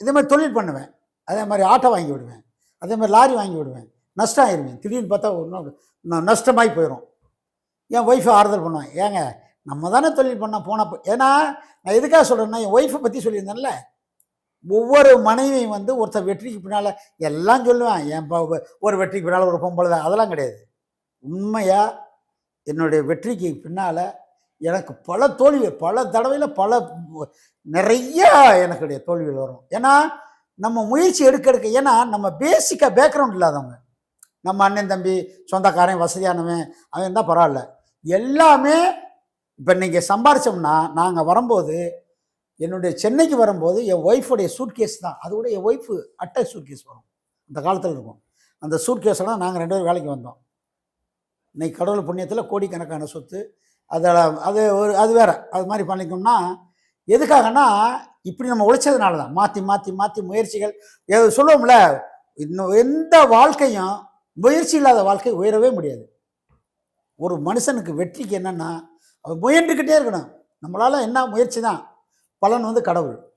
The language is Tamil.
இதே மாதிரி தொழில் பண்ணுவேன். அதே மாதிரி ஆட்டோ வாங்கி விடுவேன். அதே மாதிரி லாரி வாங்கி விடுவேன். நஷ்டம் ஆயிடுவேன் திடீர்னு பார்த்தா ஒன்றும் நஷ்டமாகி போயிடும் என் ஒய்ஃபை ஆறுதல் பண்ணுவேன் ஏங்க நம்ம தானே தொழில் பண்ண போனப்போ ஏன்னா நான் எதுக்காக சொல்கிறேன்னா என் ஒய்ஃபை பற்றி சொல்லியிருந்தேன்ல. ஒவ்வொரு மனைவியும் வந்து ஒருத்தர் வெற்றிக்கு பின்னால் எல்லாம் சொல்லுவேன். என் ஒரு வெற்றிக்கு பின்னால் ஒரு பொம்பளை தான். அதெல்லாம் கிடையாது. உண்மையாக என்னுடைய வெற்றிக்கு பின்னால் எனக்கு பல தோல்விகள் பல தடவையில் பல நிறைய எனக்கு தோல்விகள் வரும். ஏன்னா நம்ம முயற்சி எடுக்க எடுக்க ஏன்னா நம்ம பேசிக்காக பேக்ரவுண்ட் இல்லாதவங்க. நம்ம அண்ணன் தம்பி சொந்தக்காரன் வசதியானவன் அவன் இருந்தால் பரவாயில்ல. எல்லாமே இப்போ நீங்கள் சம்பாரிச்சோம்னா நாங்கள் வரும்போது என்னுடைய சென்னைக்கு வரும்போது என் ஒய்ஃபுடைய சூட்கேஸ் தான். அது கூட என் ஒய்ஃபு அட்டை சூட்கேஸ் வரும். அந்த காலத்தில் இருக்கும். அந்த சூட்கேஸ்லாம் நாங்கள் ரெண்டு பேரும் வேலைக்கு வந்தோம். இன்னைக்கு கடவுள் புண்ணியத்தில் கோடிக்கணக்கான சொத்து அதில் அது ஒரு அது வேற. அது மாதிரி பண்ணிக்கணும்னா எதுக்காகனா இப்படி நம்ம உழைச்சதுனால தான் மாற்றி மாற்றி மாற்றி முயற்சிகள். எது சொல்லுவோம்ல இன்னும் எந்த வாழ்க்கையும் முயற்சி இல்லாத வாழ்க்கை உயரவே முடியாது. ஒரு மனுஷனுக்கு வெற்றிக்கு என்னென்னா அவன் முயன்றுக்கிட்டே இருக்கணும். நம்மளால் என்ன முயற்சி தான் பலன் வந்து கடவுள்.